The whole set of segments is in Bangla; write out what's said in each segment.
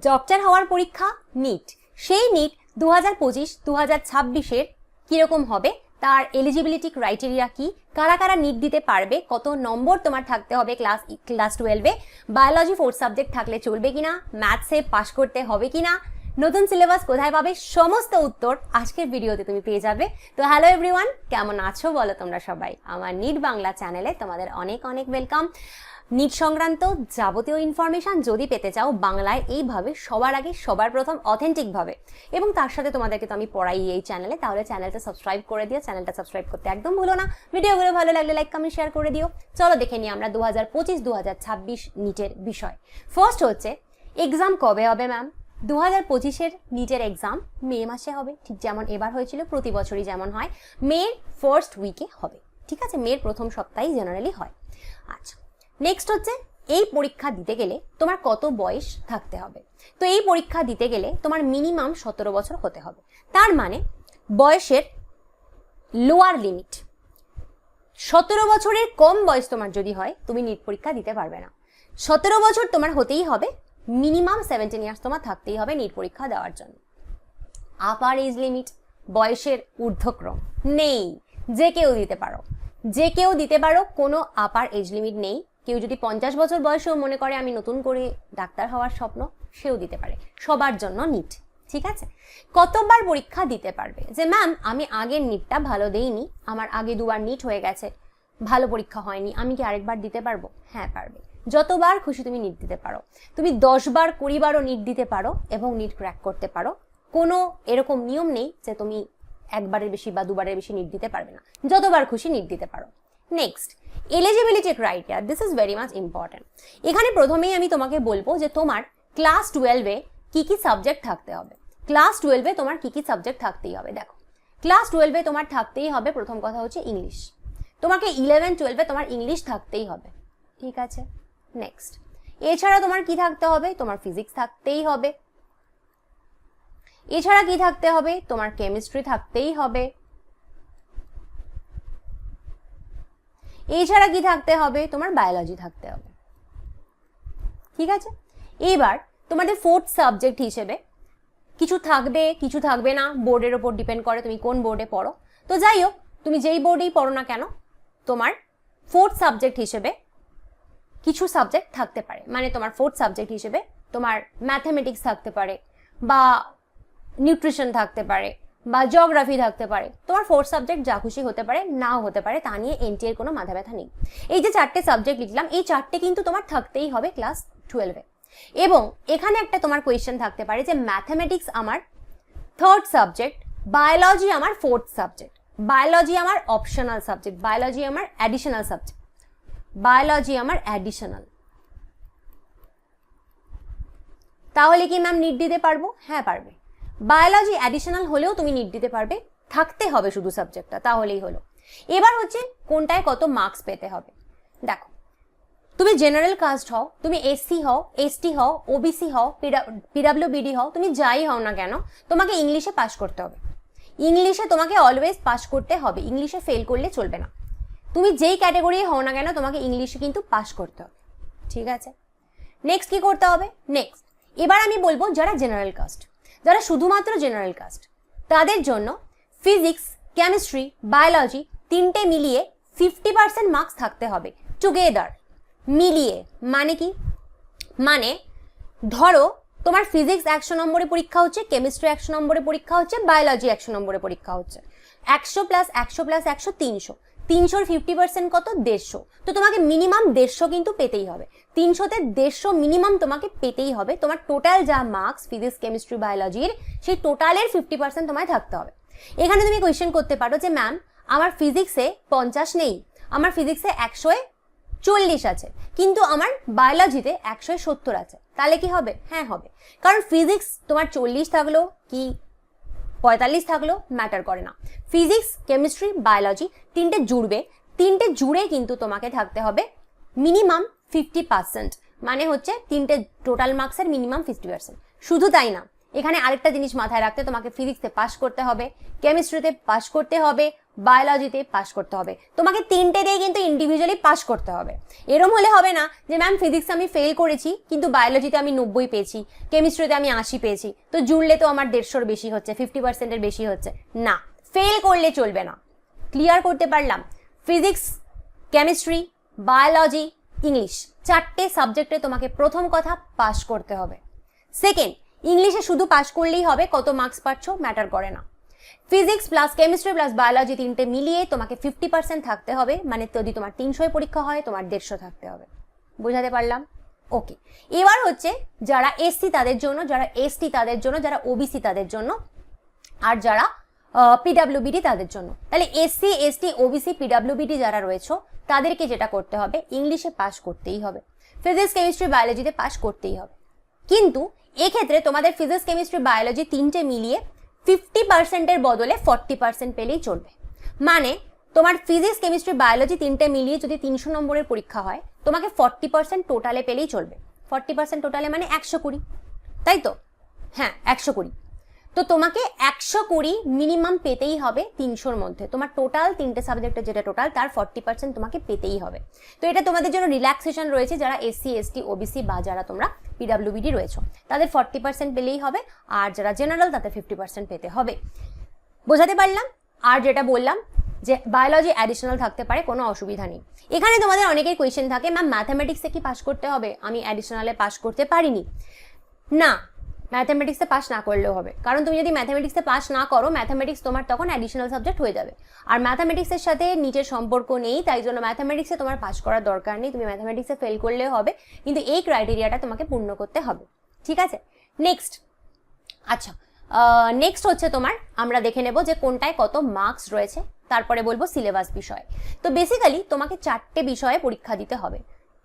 ডক্টর হওয়ার পরীক্ষা নিট সেই নিট দু হাজার পঁচিশ দু হাজার ছাব্বিশের কীরকম হবে? তার এলিজিবিলিটি ক্রাইটেরিয়া কি? কারা কারা নিট দিতে পারবে? কত নম্বর তোমার থাকতে হবে ক্লাস ক্লাস টুয়েলভে বায়োলজি ফোর্থ সাবজেক্ট থাকলে চলবে কিনা? ম্যাথসে পাশ করতে হবে কিনা? নতুন সিলেবাস কোথায় পাবে? সমস্ত উত্তর আজকের ভিডিওতে তুমি পেয়ে যাবে। তো হ্যালো এভরিওয়ান কেমন আছো বলো তোমরা সবাই? আমার নিট বাংলা চ্যানেলে তোমাদের অনেক অনেক ওয়েলকাম নিট সংক্রান্ত যাবতীয় ইনফরমেশন যদি পেতে চাও, বাংলায় এইভাবে সবার আগে, সবার প্রথম অথেন্টিকভাবে এবং তার সাথে তোমাদেরকে তো আমি পড়াই এই চ্যানেলে তাহলে চ্যানেলটা সাবস্ক্রাইব করে দিও। চ্যানেলটা সাবস্ক্রাইব করতে একদম ভুলো না। ভিডিওগুলো ভালো লাগলে লাইক কমেন্ট শেয়ার করে দিও। চলো দেখে নিই আমরা দু হাজার পঁচিশ দু হাজার ছাব্বিশ নিটের বিষয়। ফার্স্ট হচ্ছে এক্সাম কবে হবে ম্যাম দু হাজার পঁচিশের নিটের এক্সাম মে মাসে হবে। ঠিক যেমন এবার হয়েছিল, প্রতি বছরই যেমন হয়। মে ফার্স্ট উইকে হবে। ঠিক আছে? মের প্রথম সপ্তাহেই জেনারেলি হয়। আচ্ছা নেক্সট হচ্ছে, এই পরীক্ষা দিতে গেলে তোমার কত বয়স থাকতে হবে? তো এই পরীক্ষা দিতে গেলে তোমার মিনিমাম সতেরো বছর হতে হবে। তার মানে বয়সের লোয়ার লিমিট সতেরো বছরের কম বয়স তোমার যদি হয়, তুমি নিট পরীক্ষা দিতে পারবে না। সতেরো বছর তোমার হতেই হবে মিনিমাম সেভেন্টিন ইয়ার্স তোমার থাকতেই হবে নিট পরীক্ষা দেওয়ার জন্য। আপার এজ লিমিট বয়সের ঊর্ধ্বক্রম নেই। যে কেউ দিতে পারো। যে কেউ দিতে পারো, কোনো আপার এজ লিমিট নেই। কেউ যদি পঞ্চাশ বছর বয়সেও মনে করে আমি নতুন করে ডাক্তার হওয়ার স্বপ্ন, সেও দিতে পারে। সবার জন্য নিট ঠিক আছে? কতবার পরীক্ষা দিতে পারবে? যে, ম্যাম, আমি আগের নিটটা ভালো দেইনি, আমার আগে দুবার নিট হয়ে গেছে, ভালো পরীক্ষা হয়নি, আমি কি আরেকবার দিতে পারব? হ্যাঁ পারবে। যতবার খুশি তুমি নিট দিতে পারো। তুমি দশবার, কুড়িবারও নিট দিতে পারো এবং নিট ক্র্যাক করতে পারো। কোনো এরকম নিয়ম নেই যে, তুমি একবারের বেশি বা দুবারের বেশি নিট দিতে পারবে না। যতবার খুশি নিট দিতে পারো। Next eligibility criteria this is very much important এখানে প্রথমেই আমি তোমাকে বলব যে তোমার ক্লাস টুয়েলভে কি কি সাবজেক্ট থাকতে হবে। ক্লাস টুয়েলভে তোমার কি কি সাবজেক্ট থাকতেই হবে, দেখো। ক্লাস টুয়েলভে তোমার থাকতেই হবে, প্রথম কথা হচ্ছে ইংলিশ তোমাকে ইলেভেন টুয়েলভে তোমার ইংলিশ থাকতেই হবে, ঠিক আছে? নেক্সট এছাড়া তোমার কি থাকতে হবে? তোমার ফিজিক্স থাকতেই হবে। এছাড়া কি থাকতে হবে? তোমার কেমিস্ট্রি থাকতেই হবে। এছাড়া কি থাকতে হবে? তোমার বায়োলজি থাকতে হবে। ঠিক আছে? এবার তোমাদের ফোর্থ সাবজেক্ট হিসেবে কিছু থাকবে কিছু থাকবে না বোর্ডের ওপর ডিপেন্ড করে তুমি কোন বোর্ডে পড়ো। তো যাই হোক, তুমি যেই বোর্ডেই পড়ো না কেন, তোমার ফোর্থ সাবজেক্ট হিসেবে কিছু সাবজেক্ট থাকতে পারে। মানে তোমার ফোর্থ সাবজেক্ট হিসেবে তোমার ম্যাথামেটিক্স থাকতে পারে বা নিউট্রিশন থাকতে পারে। বা জিওগ্রাফি থাকতে পারে। তোমার ফোর্থ সাবজেক্ট যা খুশি হতে পারে, নাও হতে পারে, তা নিয়ে এনটি এর কোনো মাথা ব্যথা নেই। এই যে চারটে সাবজেক্ট লিখলাম, এই চারটে কিন্তু তোমার থাকতেই হবে ক্লাস টুয়েলভে এবং এখানে একটা তোমার কোয়েশ্চেন থাকতে পারে যে ম্যাথামেটিক্স আমার থার্ড সাবজেক্ট বায়োলজি আমার ফোর্থ সাবজেক্ট বায়োলজি আমার অপশনাল সাবজেক্ট বায়োলজি আমার অ্যাডিশনাল সাবজেক্ট বায়োলজি আমার অ্যাডিশনাল তাহলে কি ম্যাম নিট দিতে পারব? হ্যাঁ পারবে। বায়োলজি অ্যাডিশনাল হলেও তুমি নিট দিতে পারবে। থাকতে হবে শুধু সাবজেক্টটা তাহলেই হলো। এবার হচ্ছে কোনটায় কত মার্কস পেতে হবে। দেখো, তুমি জেনারেল কাস্ট হও, তুমি এসসি হও এসটি হও ওবিসি হও পিডাব্লিউবিডি হও, তুমি যাই হও না কেন, তোমাকে ইংলিশে পাশ করতে হবে। ইংলিশে তোমাকে অলওয়েজ পাশ করতে হবে ইংলিশে ফেল করলে চলবে না। তুমি যেই ক্যাটাগরি হও না কেন, তোমাকে ইংলিশে কিন্তু পাশ করতে হবে। ঠিক আছে? নেক্সট কি করতে হবে? নেক্সট এবার আমি বলব যারা জেনারেল কাস্ট যারা শুধুমাত্র জেনারেল কাস্ট তাদের জন্য ফিজিক্স কেমিস্ট্রি বায়োলজি তিনটে মিলিয়ে ফিফটি পার্সেন্ট মার্কস থাকতে হবে। টুগেদার মিলিয়ে মানে কি? মানে ধরো তোমার ফিজিক্স একশো নম্বরে পরীক্ষা হচ্ছে কেমিস্ট্রি একশো নম্বরে পরীক্ষা হচ্ছে বায়োলজি একশো নম্বরে পরীক্ষা হচ্ছে। একশো প্লাস একশো প্লাস একশো তিনশো। তিনশোর ফিফটি পার্সেন্ট কত? দেড়শো। তো তোমাকে মিনিমাম দেড়শো কিন্তু পেতেই হবে। তিনশোতে দেড়শো মিনিমাম তোমাকে পেতেই হবে। তোমার টোটাল যা মার্কস ফিজিক্স কেমিস্ট্রি বায়োলজির সেই টোটালের ফিফটি পার্সেন্ট তোমায় থাকতে হবে। এখানে তুমি কোয়েশ্চেন করতে পারো যে ম্যাম আমার ফিজিক্সে পঞ্চাশ নেই, আমার ফিজিক্সে একশোয় চল্লিশ আছে, কিন্তু আমার বায়োলজিতে একশো সত্তর আছে। তাহলে কি হবে? হ্যাঁ হবে। কারণ ফিজিক্স তোমার চল্লিশ থাকল, কি পঁয়তাল্লিশ থাকলেও ম্যাটার করে না। ফিজিক্স কেমিস্ট্রি বায়োলজি তিনটে জুড়বে। তিনটে জুড়ে কিন্তু তোমাকে থাকতে হবে মিনিমাম ফিফটি পার্সেন্ট মানে হচ্ছে তিনটে টোটাল মার্কসের মিনিমাম ফিফটি পার্সেন্ট শুধু তাই না, এখানে আরেকটা জিনিস মাথায় রাখতে তোমাকে ফিজিক্সে পাশ করতে হবে কেমিস্ট্রিতে পাশ করতে হবে বায়োলজিতে পাস করতে হবে। তোমাকে তিনটে দিয়ে কিন্তু ইন্ডিভিজুয়ালি পাস করতে হবে। এরম হলে হবে না যে ম্যাম ফিজিক্স আমি ফেল করেছি, কিন্তু বায়োলজিতে আমি নব্বই পেয়েছি কেমিস্ট্রিতে আমি আশি পেয়েছি, তো জুড়লে তো আমার দেড়শোর বেশি হচ্ছে ফিফটি পার্সেন্টের বেশি হচ্ছে। না ফেল করলে চলবে না। ক্লিয়ার করতে পারলাম? ফিজিক্স কেমিস্ট্রি বায়োলজি ইংলিশ চারটে সাবজেক্টে তোমাকে প্রথম কথা পাস করতে হবে। সেকেন্ড ইংলিশে শুধু পাস করলেই হবে, কত মার্কস পাচ্ছ ম্যাটার করে না। Physics plus chemistry plus biology তিনটে মিলিয়ে তোমাকে ফিফটি পার্সেন্ট থাকতে হবে। মানে যদি তোমার তিনশোয় পরীক্ষা হয়, তোমার দেড়শো থাকতে হবে। বুঝাতে পারলাম? ওকে এবার হচ্ছে যারা এসসি তাদের জন্য, যারা এসটি তাদের জন্য, যারা ওবিসি তাদের জন্য, আর যারা পিডাব্লিউবিডি তাদের জন্য। তাহলে এসসি এসটি ওবিসি পিডাব্লিউবিডি যারা রয়েছে, তাদেরকে যেটা করতে হবে ইংলিশে পাস করতেই হবে। ফিজিক্স কেমিস্ট্রি বায়োলজিতে পাস করতেই হবে। কিন্তু এক্ষেত্রে তোমাদের ফিজিক্স কেমিস্ট্রি বায়োলজি তিনটে মিলিয়ে ফিফটি পার্সেন্টের বদলে ফর্টি পার্সেন্ট পেলেই চলবে। মানে তোমার ফিজিক্স কেমিস্ট্রি বায়োলজি তিনটে মিলিয়ে যদি তিনশো নম্বরের পরীক্ষা হয়, তোমাকে ফর্টি পার্সেন্ট টোটালে পেলেই চলবে। ফর্টি পার্সেন্ট টোটালে মানে একশো কুড়ি। তাই তো? হ্যাঁ একশো কুড়ি। তো তোমাকে একশো কুড়ি মিনিমাম পেতেই হবে তিনশোর মধ্যে। তোমার টোটাল তিনটে সাবজেক্টের যেটা টোটাল তার ফর্টি পার্সেন্ট তোমাকে পেতেই হবে। তো এটা তোমাদের জন্য রিল্যাক্সেশন রয়েছে যারা এসসি এসটি ওবিসি বা যারা তোমরা পিডাব্লিউবিডি রয়েছে। তাদের ফর্টি পার্সেন্ট পেলেই হবে আর যারা জেনারেল তাদের ফিফটি পার্সেন্ট পেতে হবে। বোঝাতে পারলাম? আর যেটা বললাম যে বায়োলজি অ্যাডিশনাল থাকতে পারে, কোনো অসুবিধা নেই। এখানে তোমাদের অনেকের কোয়েশ্চেন থাকে ম্যাম ম্যাথামেটিক্সে কি পাস করতে হবে? আমি অ্যাডিশনালে পাস করতে পারিনি। না ম্যাথামেটিক্সে পাস না করলেও হবে। কারণ তুমি যদি ম্যাথামেটিক্সে পাস না করো ম্যাথামেটিক্স তোমার তখন অ্যাডিশনাল সাবজেক্ট হয়ে যাবে। আর ম্যাথামেটিক্সের সাথে নিজের সম্পর্ক নেই, তাই জন্য ম্যাথামেটিক্সে তোমার পাস করার দরকার নেই। তুমি ম্যাথামেটিক্সে ফেল করলেও হবে, কিন্তু এই ক্রাইটেরিয়াটা তোমাকে পূর্ণ করতে হবে। ঠিক আছে? নেক্সট আচ্ছা নেক্সট হচ্ছে তোমার, আমরা দেখে নেব যে কোনটায় কত মার্কস রয়েছে। তারপরে বলব সিলেবাস বিষয়ে। তো বেসিক্যালি তোমাকে চারটে বিষয়ে পরীক্ষা দিতে হবে।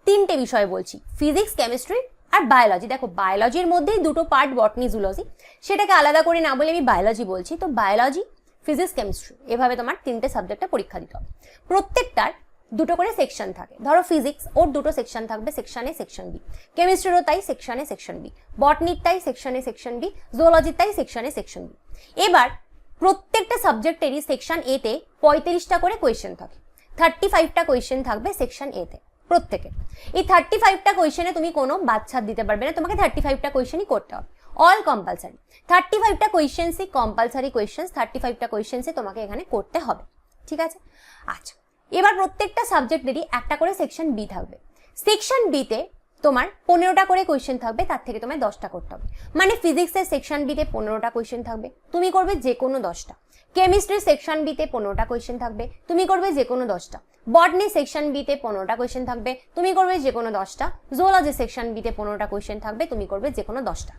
তিনটে বিষয় বলছি। ফিজিক্স কেমিস্ট্রি আর বায়োলজি দেখো বায়োলজির মধ্যেই দুটো পার্ট বটনি জুলজি সেটাকে আলাদা করে না বলে আমি বায়োলজি বলছি। তো বায়োলজি ফিজিক্স কেমিস্ট্রি এভাবে তোমার তিনটে সাবজেক্টে পরীক্ষা দিতে হবে। প্রত্যেকটার দুটো করে সেকশন থাকে। ধরো ফিজিক্স ওর দুটো সেকশন থাকবে সেকশনে সেকশন বি কেমিস্ট্রিরও তাই সেকশনে সেকশন বি বটনির তাই সেকশনে সেকশন বি জুওলজির তাই সেকশনে সেকশন বি এবার প্রত্যেকটা সাবজেক্টেরই সেকশন এতে পঁয়ত্রিশটা করে কোয়েশ্চেন থাকে। থার্টি ফাইভটা কোয়েশ্চেন থাকবে সেকশন এতে প্রত্যেকে। এই থার্টি ফাইভটা কোয়েশনে তুমি কোনো বাচ্চা দিতে পারবে না। তোমাকে থার্টি ফাইভটা কোয়েশনই করতে হবে। অল কম্পালসারি থার্টি ফাইভটা কোয়েশনসই কম্পালসারি কোয়েশনস থার্টি ফাইভটা কোয়েশনসই তোমাকে এখানে করতে হবে। ঠিক আছে? আচ্ছা। এবার প্রত্যেকটা সাবজেক্টেরই একটা করে সেকশন বি থাকবে। সেকশন বিতে তোমার পনেরোটা করে কোয়েশ্চেন থাকবে, তার থেকে তোমায় দশটা করতে হবে। মানে ফিজিক্সের সেকশন বিতে পনেরোটা কোয়েশ্চেন থাকবে, তুমি করবে যে কোনো দশটা কেমিস্ট্রির সেকশন বিতে পনেরোটা কোয়েশ্চেন থাকবে, তুমি করবে যে কোনো দশটা বটনি সেকশন বিতে পনেরোটা কোয়েশ্চেন থাকবে, তুমি করবে যে কোনো দশটা জুওলজি সেকশন বিতে পনেরোটা কোয়েশ্চেন থাকবে, তুমি করবে যে কোনো দশটা।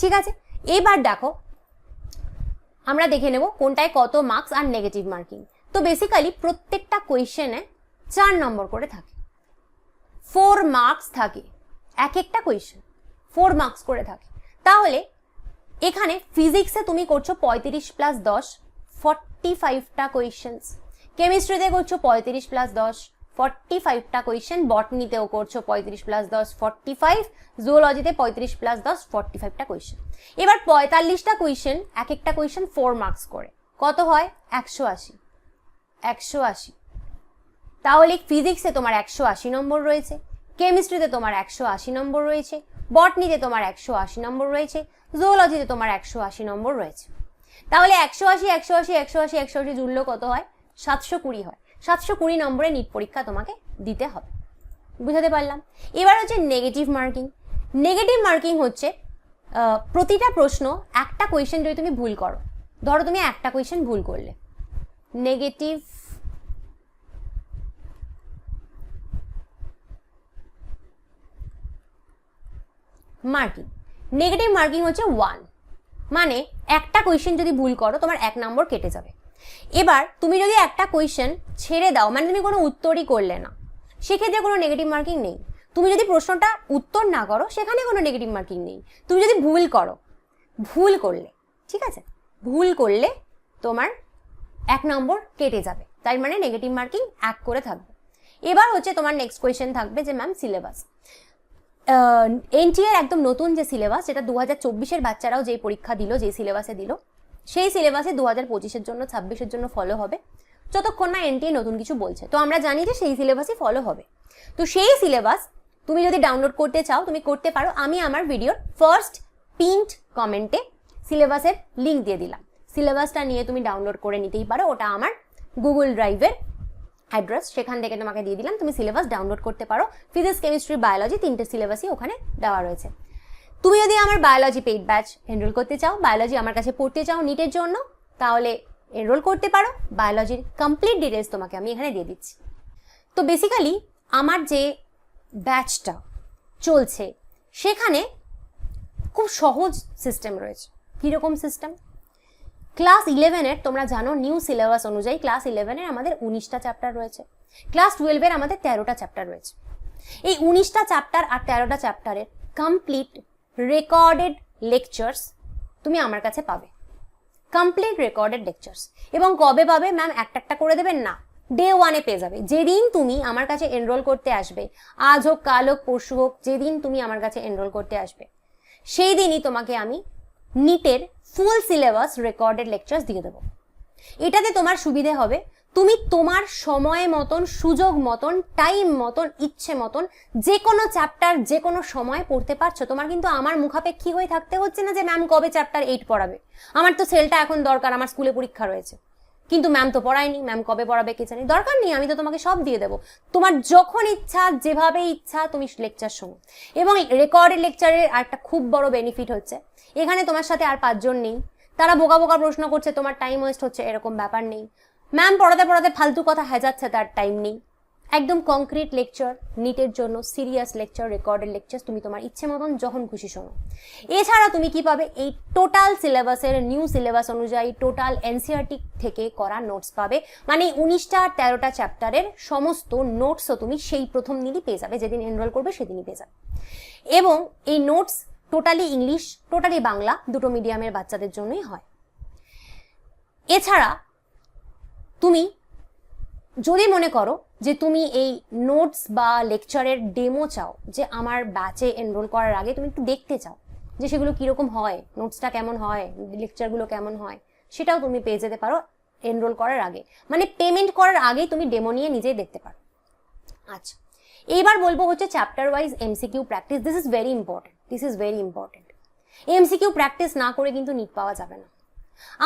ঠিক আছে? এবার দেখো, আমরা দেখে নেব কোনটায় কত মার্কস আর নেগেটিভ মার্কিং তো বেসিক্যালি প্রত্যেকটা কোয়েশ্চেনে চার নম্বর করে থাকে। ফোর মার্কস থাকে। এক একটা কোয়েশ্চেন ফোর মার্কস করে থাকে। তাহলে এখানে ফিজিক্সে তুমি করছ পঁয়ত্রিশ প্লাস দশ ফর্টি ফাইভটা কোয়েশ্চেন্স কেমিস্ট্রিতে করছ পঁয়ত্রিশ প্লাস দশ ফর্টি ফাইভটা কোয়েশ্চেন বটনিতেও করছ পঁয়ত্রিশ প্লাস দশ ফর্টি ফাইভ জুওলজিতে পঁয়ত্রিশ প্লাস দশ ফর্টি ফাইভটা কোয়েশ্চেন এবার পঁয়তাল্লিশটা কোয়েশ্চেন এক একটা কোয়েশ্চেন ফোর মার্কস করে। কত হয়? একশো আশি। একশো আশি। তাহলে ফিজিক্সে তোমার একশো আশি নম্বর রয়েছে কেমিস্ট্রিতে তোমার একশো আশি নম্বর রয়েছে বটনিতে তোমার একশো আশি নম্বর রয়েছে জুওলজিতে তোমার একশো আশি নম্বর রয়েছে। তাহলে একশো আশি একশো আশি একশো আশি একশো আশি জুড়লেও কত হয়? সাতশো কুড়ি হয়। সাতশো কুড়ি নম্বরে নিট পরীক্ষা তোমাকে দিতে হবে। বুঝাতে পারলাম? এবার হচ্ছে নেগেটিভ মার্কিং নেগেটিভ মার্কিং হচ্ছে প্রতিটা প্রশ্ন একটা কোয়েশ্চেন যদি তুমি ভুল করো, ধরো তুমি একটা কোয়েশ্চেন ভুল করলে। Negative marking. নেগেটিভ মার্কিং হচ্ছে ওয়ান মানে একটা কোয়েশ্চেন যদি ভুল করো, তোমার এক নম্বর কেটে যাবে। এবার তুমি যদি একটা কোয়েশ্চেন ছেড়ে দাও মানে তুমি কোনো উত্তরই করলে না, সেক্ষেত্রে কোনো নেগেটিভ মার্কিং নেই। তুমি যদি প্রশ্নটা উত্তর না করো, সেখানে কোনো নেগেটিভ মার্কিং নেই। তুমি যদি ভুল করো, ভুল করলে, ঠিক আছে? ভুল করলে তোমার এক নম্বর কেটে যাবে। তাই মানে নেগেটিভ মার্কিং এক করে থাকবে। এবার হচ্ছে তোমার নেক্সট কোয়েশ্চেন থাকবে যে ম্যাম সিলেবাস এনটিআর একদম নতুন যে সিলেবাস যেটা দু হাজার চব্বিশের বাচ্চারাও যেই পরীক্ষা দিল, যেই সিলেবাসে দিল, সেই সিলেবাসে দু হাজার পঁচিশের জন্য, ছাব্বিশের জন্য ফলো হবে। যতক্ষণ না এনটিএ নতুন কিছু বলছে। তো আমরা জানি যে সেই সিলেবাসই ফলো হবে। তো সেই সিলেবাস তুমি যদি ডাউনলোড করতে চাও, তুমি করতে পারো। আমি আমার ভিডিওর ফার্স্ট পিন্ট কমেন্টে সিলেবাসের লিঙ্ক দিয়ে দিলাম। সিলেবাসটা নিয়ে তুমি ডাউনলোড করে নিতেই পারো। ওটা আমার গুগল ড্রাইভের অ্যাড্রেস সেখান থেকে তোমাকে দিয়ে দিলাম। তুমি সিলেবাস ডাউনলোড করতে পারো। ফিজিক্স কেমিস্ট্রি বায়োলজি তিনটে সিলেবাসই ওখানে দেওয়া রয়েছে। তুমি যদি আমার বায়োলজি পেইড ব্যাচ এনরোল করতে চাও বায়োলজি আমার কাছে পড়তে চাও নিটের জন্য, তাহলে এনরোল করতে পারো। বায়োলজির কমপ্লিট ডিটেলস তোমাকে আমি এখানে দিয়ে দিচ্ছি। তো বেসিক্যালি আমার যে ব্যাচটা চলছে, সেখানে খুব সহজ সিস্টেম রয়েছে। কীরকম সিস্টেম ক্লাস ইলেভেনের তোমরা জানো নিউ সিলেবাস অনুযায়ী ক্লাস ইলেভেনের আমাদের উনিশটা চ্যাপ্টার রয়েছে। ক্লাস টুয়েলভের আমাদের তেরোটা চ্যাপ্টার রয়েছে। এই উনিশটা চ্যাপ্টার আর তেরোটা চ্যাপ্টারের কমপ্লিট রেকর্ডেড লেকচার্স তুমি আমার কাছে পাবে। কমপ্লিট রেকর্ডেড লেকচার্স এবং কবে পাবে ম্যাম একটা একটা করে দেবেন না। ডে ওয়ানে পেয়ে যাবে। যেদিন তুমি আমার কাছে এনরোল করতে আসবে, আজ হোক, কাল হোক, পরশু হোক, যেদিন তুমি আমার কাছে এনরোল করতে আসবে সেই দিনই তোমাকে আমি নিটের ফুল সিলেবাস রেকর্ডেড লেকচার্স দিয়ে দেবো। এটাতে তোমার সুবিধে হবে, তুমি তোমার সময় মতন, সুযোগ মতন টাইম মতন, ইচ্ছে মতন যে কোনো চ্যাপ্টার যে কোনো সময় পড়তে পারছ। তোমার কিন্তু আমার মুখাপেক্ষী হয়ে থাকতে হচ্ছে না যে ম্যাম কবে চ্যাপ্টার এইট পড়াবে। আমার তো সেলটা এখন দরকার, আমার স্কুলে পরীক্ষা রয়েছে। কিন্তু ম্যাম তো পড়ায়নি ম্যাম কবে পড়াবে কে জানি। দরকার নেই, আমি তো তোমাকে সব দিয়ে দেবো। তোমার যখন ইচ্ছা, যেভাবে ইচ্ছা, তুমি লেকচার শোনো। এবং রেকর্ডেড লেকচারের একটা খুব বড় বেনিফিট হচ্ছে। এখানে তোমার সাথে আর পাঁচজন নেই। তারা বোকা বোকা প্রশ্ন করছে, তোমার টাইম ওয়েস্ট হচ্ছে, এরকম ব্যাপার নেই। ম্যাম পড়াতে পড়াতে ফালতু কথা হেজাচ্ছে তার টাইম নেই। একদম কংক্রিট লেকচার নিটের জন্য সিরিয়াস লেকচার রেকর্ডেড লেকচার তুমি তোমার ইচ্ছে মতন যখন খুশি শোনো। এছাড়া তুমি কি পাবে? এই টোটাল সিলেবাসের নিউ সিলেবাস অনুযায়ী টোটাল এনসিআরটি থেকে করা নোটস পাবে। মানে উনিশটা তেরোটা চ্যাপ্টারের সমস্ত নোটসও তুমি সেই প্রথম দিনই পেয়ে যাবে, যেদিন এনরোল করবে সেদিনই পেয়ে যাবে। এবং এই notes totally English totally Bangla দুটো মিডিয়ামের বাচ্চাদের জন্যই হয়। এছাড়া তুমি যদি মনে করো যে তুমি এই নোটস বা লেকচারের ডেমো চাও, যে আমার ব্যাচে এনরোল করার আগে তুমি একটু দেখতে চাও যে সেগুলো কীরকম হয় নোটসটা কেমন হয় লেকচারগুলো কেমন হয়, সেটাও তুমি পেয়ে যেতে পারো এনরোল করার আগে। মানে পেমেন্ট করার আগেই তুমি ডেমো নিয়ে নিজেই দেখতে পারো। আচ্ছা এইবার বলব হচ্ছে chapter wise MCQ practice this is very important this is very important MCQ practice না করে কিন্তু নিট পাওয়া যাবে না।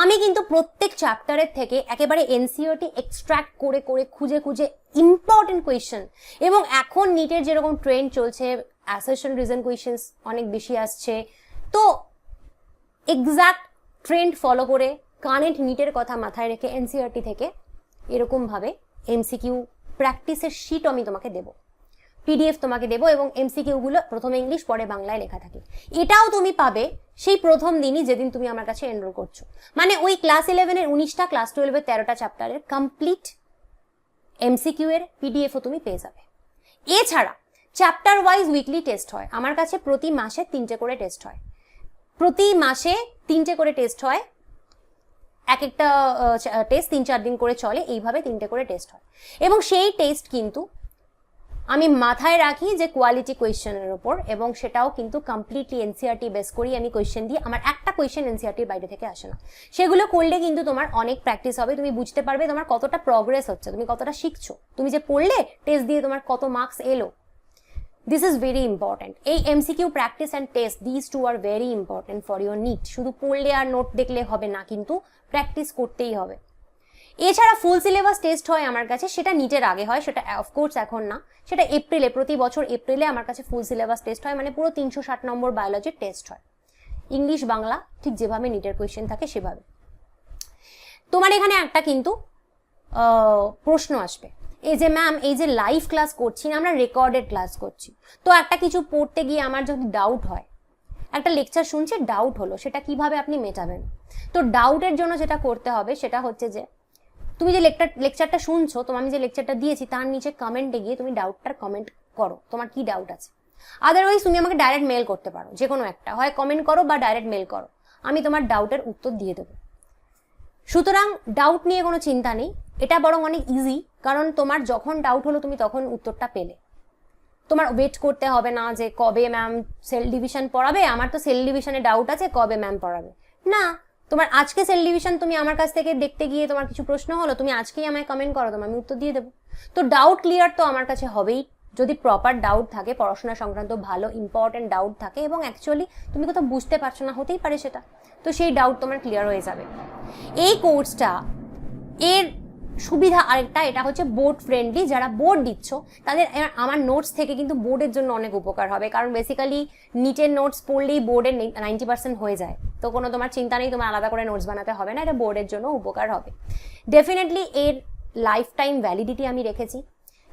আমি কিন্তু প্রত্যেক চ্যাপ্টারের থেকে একেবারে এনসিওটি এক্সট্র্যাক্ট করে করে, খুঁজে খুঁজে ইম্পর্টেন্ট কোয়েশ্চেন এবং এখন নিটের যেরকম ট্রেন্ড চলছে অ্যাসেশন রিজন কোয়েশ্চেন্স অনেক বেশি আসছে। তো এক্সাক্ট ট্রেন্ড ফলো করে কারেন্ট নিটের কথা মাথায় রেখে এনসিআরটি থেকে এরকমভাবে এমসিকিউ প্র্যাকটিসের শিট আমি তোমাকে দেবো। পিডিএফ তোমাকে দেবো এবং এমসিকিউগুলো প্রথমে ইংলিশ পরে বাংলায় লেখা থাকে। এটাও তুমি পাবে সেই প্রথম দিনই যেদিন তুমি আমার কাছে এনরোল করছ। মানে ওই ক্লাস ইলেভেনের উনিশটা ক্লাস টুয়েলভের তেরোটা চ্যাপ্টারের কমপ্লিট এমসিকিউ এর পিডিএফও তুমি পেয়ে যাবে। এছাড়া চ্যাপ্টার ওয়াইজ উইকলি টেস্ট হয়। আমার কাছে প্রতি মাসে তিনটে করে টেস্ট হয়। প্রতি মাসে তিনটে করে টেস্ট হয়। এক একটা টেস্ট তিন চার দিন করে চলে। এইভাবে তিনটে করে টেস্ট হয়। এবং সেই টেস্ট কিন্তু আমি মাথায় রাখি যে কোয়ালিটি কোয়েশ্চেনের ওপর এবং সেটাও কিন্তু কমপ্লিটলি এনসিআরটি বেস করি আমি কোয়েশ্চেন দিই। আমার একটা কোয়েশ্চেন এনসিআরটির বাইরে থেকে আসে না। সেগুলো করলে কিন্তু তোমার অনেক প্র্যাকটিস হবে, তুমি বুঝতে পারবে তোমার কতটা প্রগ্রেস হচ্ছে, তুমি কতটা শিখছো। তুমি যে পড়লে টেস্ট দিয়ে তোমার কত মার্কস এলো। দিস ইজ ভেরি ইম্পর্টেন্ট এই MCQ practice and test this two are very important for your NEET শুধু পড়লে আর নোট দেখলে হবে না, কিন্তু প্র্যাকটিস করতেই হবে। এছাড়া ফুল সিলেবাস টেস্ট হয় আমার কাছে, সেটা নিটের আগে হয়, সেটা অফকোর্স এখন না। সেটা এপ্রিলে প্রতি বছর এপ্রিলে আমার কাছে ফুল সিলেবাস টেস্ট হয় মানে পুরো তিনশো ষাট নম্বর বায়োলজির টেস্ট হয়। ইংলিশ বাংলা, ঠিক যেভাবে নিটের কোয়েশ্চেন থাকে, সেভাবে। তোমার এখানে একটা কিন্তু প্রশ্ন আসবে। এই যে ম্যাম এই যে লাইভ ক্লাস করছি না, আমরা রেকর্ডেড ক্লাস করছি। তো একটা কিছু পড়তে গিয়ে আমার যদি ডাউট হয়, একটা লেকচার শুনছে ডাউট হলো, সেটা কীভাবে আপনি মেটাবেন? তো ডাউটের জন্য যেটা করতে হবে, সেটা হচ্ছে যে তুমি যে লেকচার লেকচারটা শুনছো তোমার আমি যে লেকচারটা দিয়েছি, তার নিচে কমেন্টে গিয়ে তুমি ডাউটটার কমেন্ট করো। তোমার কি ডাউট আছে? আদারওয়াইজ তুমি আমাকে ডাইরেক্ট মেল করতে পারো যে কোনো একটা। হয় কমেন্ট করো বা ডাইরেক্ট মেল করো। আমি তোমার ডাউটের উত্তর দিয়ে দেবো। সুতরাং ডাউট নিয়ে কোনো চিন্তা নেই। এটা বরং অনেক ইজি কারণ তোমার যখন ডাউট হলো, তুমি তখন উত্তরটা পেলে। তোমার ওয়েট করতে হবে না যে কবে ম্যাম সেল ডিভিশন পড়াবে। আমার তো সেল ডিভিশনে ডাউট আছে, কবে ম্যাম পড়াবে। না তোমার আজকে সেল ডিভিশন তুমি আমার কাছ থেকে দেখতে গিয়ে তোমার কিছু প্রশ্ন হলো, তুমি আজকেই আমায় কমেন্ট করো তোমার আমি উত্তর দিয়ে দেবো। তো ডাউট ক্লিয়ার তো আমার কাছে হবেই। যদি প্রপার ডাউট থাকে, পড়াশোনা সংক্রান্ত ভালো ইম্পর্টেন্ট ডাউট থাকে, এবং অ্যাকচুয়ালি তুমি কোথাও বুঝতে পারছ না, হতেই পারে সেটা। তো সেই ডাউট তোমার ক্লিয়ার হয়ে যাবে। এই কোর্সটা এর সুবিধা আরেকটা, এটা হচ্ছে বোর্ড ফ্রেন্ডলি যারা বোর্ড দিচ্ছ, তাদের আমার নোটস থেকে কিন্তু বোর্ডের জন্য অনেক উপকার হবে। কারণ বেসিক্যালি নিটের নোটস পড়লেই বোর্ডের নাইনটি পার্সেন্ট হয়ে যায়। তো কোনো তোমার চিন্তা নেই, তোমার আলাদা করে নোটস বানাতে হবে না, এটা বোর্ডের জন্য উপকার হবে। ডেফিনেটলি এর লাইফ টাইম ভ্যালিডিটি আমি রেখেছি।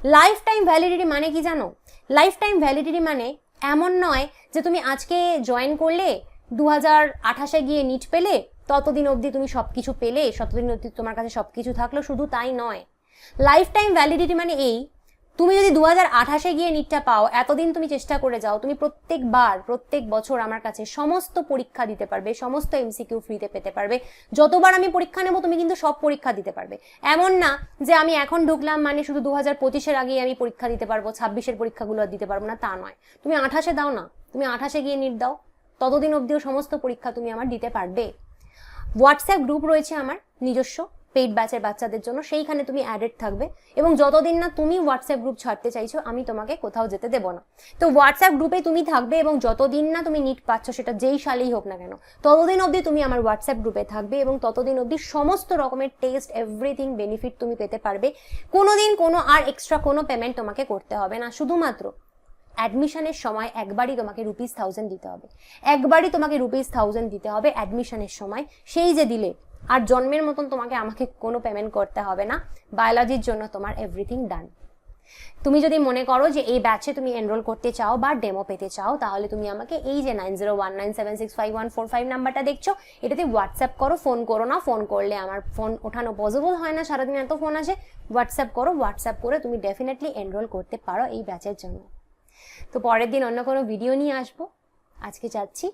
লাইফ টাইম ভ্যালিডিটি মানে কি জানো? লাইফ টাইম ভ্যালিডিটি মানে এমন নয় যে তুমি আজকে জয়েন করলে দু হাজার আঠাশে গিয়ে নিট পেলে ততদিন অবধি তুমি সব কিছু পেলে ততদিন অবধি তোমার কাছে সব কিছু থাকল, শুধু তাই নয়। লাইফ টাইম ভ্যালিডিটি মানে এই, তুমি যদি দু হাজার আঠাশে গিয়ে নিটটা পাও, এতদিন তুমি চেষ্টা করে যাও, তুমি প্রত্যেকবার, প্রত্যেক বছর আমার কাছে সমস্ত পরীক্ষা দিতে পারবে, সমস্ত এমসিকিউ ফ্রিতে পেতে পারবে। যতবার আমি পরীক্ষা নেব, তুমি কিন্তু সব পরীক্ষা দিতে পারবে। এমন না যে আমি এখন ঢুকলাম মানে শুধু দু হাজার পঁচিশের আগেই আমি পরীক্ষা দিতে পারব, ছাব্বিশের পরীক্ষাগুলো আর দিতে পারব না, তা নয়। তুমি আঠাশে দাও না, তুমি আঠাশে গিয়ে নিট দাও, ততদিন অবধিও সমস্ত পরীক্ষা তুমি আমার দিতে পারবে। হোয়াটসঅ্যাপ গ্রুপ রয়েছে আমার, নিজস্ব পেইড ব্যাচের বাচ্চাদের জন্য। সেইখানে তুমি অ্যাডেড থাকবে এবং যতদিন না তুমি হোয়াটসঅ্যাপ গ্রুপ ছাড়তে চাইছো, আমি তোমাকে কোথাও যেতে দেবো না। তো হোয়াটসঅ্যাপ গ্রুপে তুমি থাকবে এবং যতদিন না তুমি নিট পাচ্ছ, সেটা যেই সালেই হোক না কেন, ততদিন অবধি তুমি আমার হোয়াটসঅ্যাপ গ্রুপে থাকবে এবং ততদিন অবধি সমস্ত রকমের টেস্ট এভরিথিং বেনিফিট তুমি পেতে পারবে। কোনো দিন কোনো আর এক্সট্রা কোনো পেমেন্ট তোমাকে করতে হবে না। শুধুমাত্র অ্যাডমিশনের সময় একবারই তোমাকে রুপিস থাউজেন্ড দিতে হবে। একবারই তোমাকে রুপিস থাউজেন্ড দিতে হবে অ্যাডমিশনের সময়। সেই যে দিলে, আর জন্মের মতন তোমাকে আমাকে কোনো পেমেন্ট করতে হবে না। বায়োলজির জন্য তোমার এভরিথিং ডান তুমি যদি মনে করো যে এই ব্যাচে তুমি এনরোল করতে চাও বা ডেমো পেতে চাও, তাহলে তুমি আমাকে এই যে nine zero one nine seven six five one four five নাম্বারটা দেখছ, এটাতে হোয়াটসঅ্যাপ করো ফোন করো না ফোন করলে আমার ফোন ওঠানো পসিবল হয় না, সারাদিন এত ফোন আসে। হোয়াটসঅ্যাপ করো হোয়াটসঅ্যাপ করে তুমি ডেফিনেটলি এনরোল করতে পারো এই ব্যাচের জন্য। তো পরের দিন অন্য কোনো ভিডিও নিয়ে আসব। আজকে যাচ্ছি।